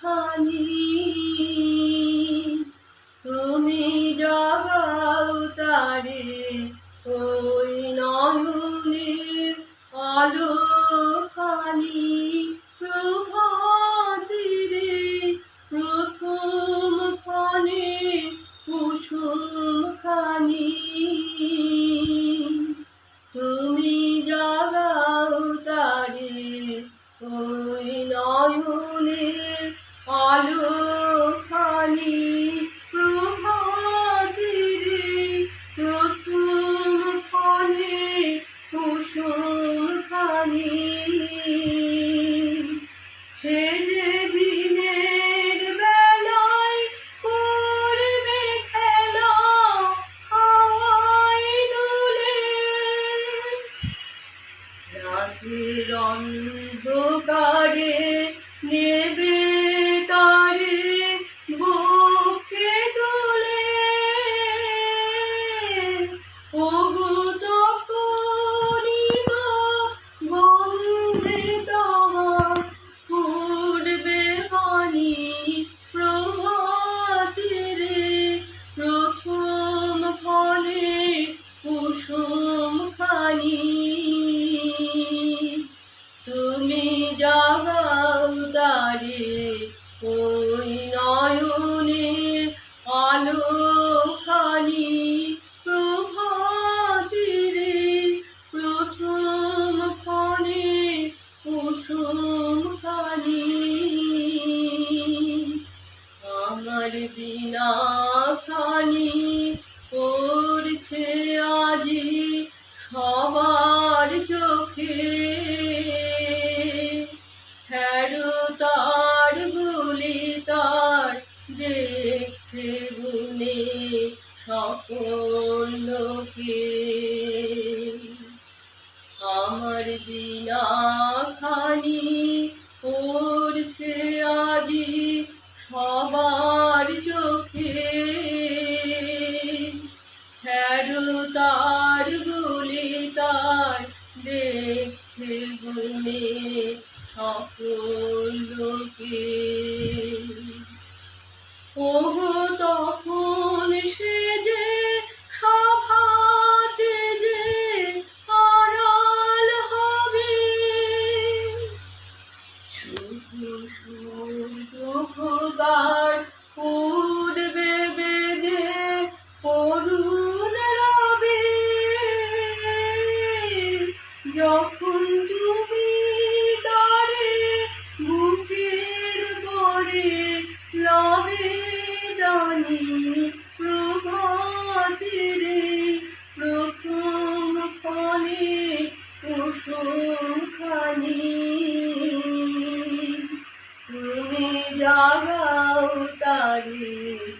খানি তুমি জগাও তারে ও রাতের হ্যারো তার গুলি তর দেখছে গুনে সকল লোকে। আমার বিনা খানি গুনে সকল লোকে ওগো তখন সে যে সভাতে যে আড়াল হবে। শুধু শুধু গার উড়বে বেগে করুণ রবে। যখন রানী প্রভাতীরে প্রথম ফলে তুমি জাগাও তারে